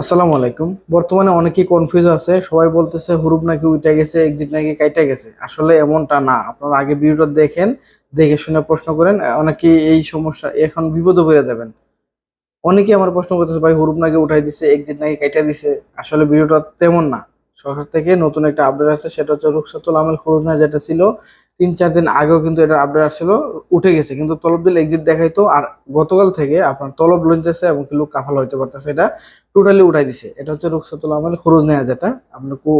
আসসালামু আলাইকুম। বর্তমানে অনেকেই কনফিউজ আছে। সবাই বলতেছে, হুরুপ নাকি উইটা গেছে এক্সিট নাকি কাইটা গেছে? আসলে এমনটা না। আপনারা আগে ভিডিওটা দেখেন, দেখে শুনে প্রশ্ন করেন। অনেকেই এই সমস্যা এখন বিপদে পড়ে যাবেন। অনেকেই আমার প্রশ্ন করতেছে, ভাই, হুরুপ নাকি উঠাই দিছে এক্সিট নাকি কাইটা দিছে? আসলে ভিডিওটা তেমন না। সরকার থেকে নতুন একটা আপডেট আছে সেটা হচ্ছে রুকসাতুল আমেল খরুজনা যেটা ছিল তিন চার দিন আগেও কিন্তু এটা আপডেট আসছিল, উঠে গেছে। কিন্তু তলব দিলে এক্সিট দেখাইতো আর গতকাল থেকে আপনার তলব লইতেছে এবং কি লোক কাফাল হইতে পারতেছে, এটা টোটালি উঠাই দিছে। এটা হচ্ছে রুকসাতুল আমল খরচ নেওয়া যেটা, আপনার কো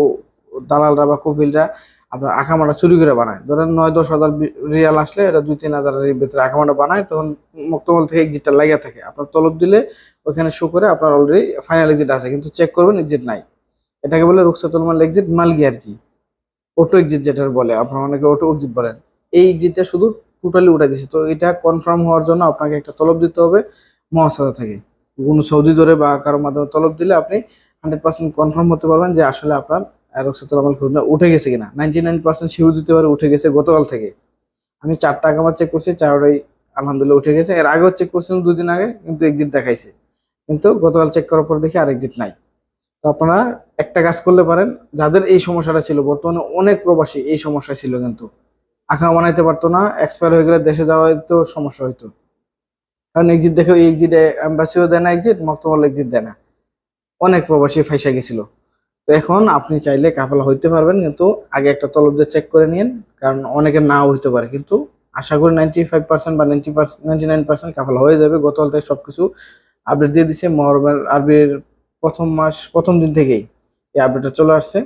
দালালরা বা কপিলরা আপনার আকামাটা চুরি করে বানায়। ধরেন নয় দশ হাজার রিয়াল আসলে এটা দুই তিন হাজার ভিতরে আকামাটা বানায়, তখন মুক্তমল থেকে এক্সিটটা লাগিয়ে থাকে। আপনার তলব দিলে ওখানে শো করে আপনার অলরেডি ফাইনাল এক্সিট আছে, কিন্তু চেক করবেন এক্সিট নাই। এটাকে বলে রুকসাতুল মাল এক্সিট মালগি আর কি। অটো এক্সিট যেটার বলে, আপনার অনেকে অটো এক্সিট বলেন, এই এক্সিটটা শুধু টোটালি উঠাই দিছে তো এটা কনফার্ম হওয়ার জন্য আপনাকে একটা তলব দিতে হবে মহাসাদা থেকে। কোনো সৌদি ধরে বা কারও মাধ্যমে তলব দিলে আপনি হান্ড্রেড পার্সেন্ট কনফার্ম হতে পারবেন যে আসলে আপনার রক্সাতুল আমল খুঁজনা উঠে গেছে কিনা। নাইনটি নাইন পার্সেন্ট শিউ দিতে পারে উঠে গেছে গতকাল থেকে। আমি চারটা আমার চেক করছি, চারটাই আলহামদুলিল্লাহ উঠে গেছে। এর আগেও চেক করছিলাম দুদিন আগে, কিন্তু এক্সিট দেখাইছে। কিন্তু গতকাল চেক করার পর দেখি আর এক্সিট নাই। তো আপনারা একটা কাজ করলে পারেন। যাদের এই সমস্যাটা ছিল, বর্তমানে অনেক প্রবাসী এই সমস্যা ছিল কিন্তু। আঁকা বানাইতে পারতো না এক্সপায়ার হয়ে গেলে দেশে যাওয়া তো সমস্যা হইতো। কারণ এক্সিট দেখে ওই এক্সিট অ্যাম্বাসিও দেয় না এক্সিট মক্তমল এক্সিট দেয় না। অনেক প্রবাসী ফাইসা গেছিল। তো এখন আপনি চাইলে কাফেলা হইতে পারবেন, কিন্তু আগে একটা তলব দিয়ে চেক করে নিন কারণ অনেকের নাও হইতে পারে। কিন্তু আশা করি নাইনটি ফাইভ পার্সেন্ট বা ninety percent ninety nine percent কাফেলা হয়ে যাবে। গতকাল থেকে সবকিছু আপডেট দিয়ে দিছে, মহরমের আরবির প্রথম মাস, প্রথম দিন থেকেই এই আপডেটটা চলে আসছে।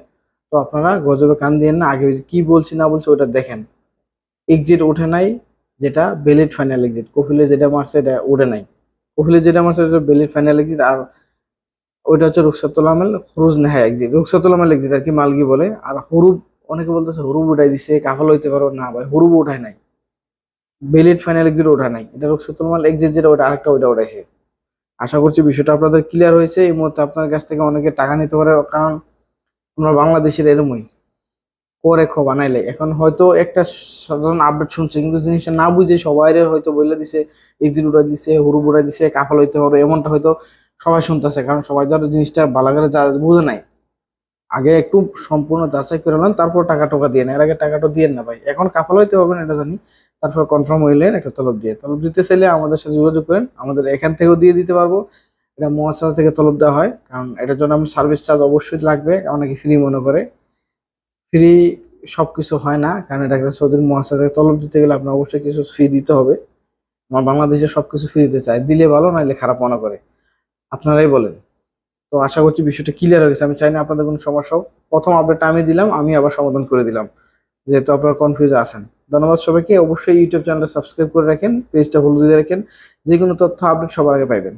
তো আপনারা গজবে কান দিয়ে না, আগে কি বলছি না বলছি ওটা দেখেন। এক্সিট ওঠে নাই, যেটা বেলিট ফাইনাল এক্সিট কফিলে যেটা মারছে এটা ওঠে নাই। কফিলে যেটা মারছে এটা বেলিট ফাইনাল এক্সিট আর ওইটা হচ্ছে রুকসাতুল আমেল হরুজ নেহা এক্সিট রুকসাতুল আমেল এক্সিট আর কি মালগি বলে। আর হুরুব, অনেকে বলতেছে হুরুব উঠাই দিছে, কাফল হইতে পারো না ভাই, হরুব উঠায় নাই। বেলিট ফাইনাল এক্সিট ওঠা নাই। এটা রুকসাতুল আমেল এক্সিট যেটা, ওটা আরেকটা ওইটা উঠাইছে। আশা করছি বিষয়টা আপনাদের ক্লিয়ার হয়েছে। এই মুহূর্তে আপনার কাছ থেকে অনেকে টাকা নিতে পারে, কারণ আমরা বাংলাদেশের এরমই। করে খো বানাইলে এখন হয়তো একটা সাধারণ আপডেট শুনছে, কিন্তু জিনিসটা না বুঝে সবাই হয়তো বলে দিছে এক্সিট উড়াই দিছে হুরু উড়াই দিছে, কাফাল হইতে হবে, এমনটা হয়তো সবাই শুনতেছে, কারণ সবাই ধরো জিনিসটা ভালো করে যা- বুঝে নাই। আগে একটু সম্পূর্ণ যাচাই করে নেন, তারপর টাকা টোকা দিয়ে নেন। এর আগে টাকাটা দিয়ে না ভাই। এখন কাফাল হইতে পারবেন এটা জানি। তারপর কনফার্ম হইলেন একটা তলব দিয়ে। তলব দিতে চাইলে আমাদের সাথে যোগাযোগ করেন। আমাদের এখান থেকেও দিয়ে দিতে পারব। এটা মহাসাদা থেকে তলব দেওয়া হয়। কারণ এটার জন্য আমার সার্ভিস চার্জ অবশ্যই লাগবে। অনেকে ফ্রি মনে করে। ফ্রি সব কিছু হয় না। কারণ এটা একটা সৌদির মহাসাদা তলব দিতে গেলে আপনার অবশ্যই কিছু ফি দিতে হবে। আমার বাংলাদেশে সবকিছু ফ্রি দিতে চায় দিলে ভালো, নাইলে খারাপ মনে করে। আপনারাই বলেন। তো আশা করছি বিষয়টা ক্লিয়ার হয়ে গেছে। আমি চাই না আপনাদের কোনো সমস্যা প্রথম আপডেটটা আমি দিলাম, আমি আবার সমাধান করে দিলাম। যেহেতু আপনারা কনফিউজ আছেন। ধন্যবাদ সবাইকে। অবশ্যই ইউটিউব চ্যানেলটা সাবস্ক্রাইব করে রাখেন, পেজটা ফলো দিয়ে রাখেন। যে কোনো তথ্য আপডেট সবার আগে পাইবেন।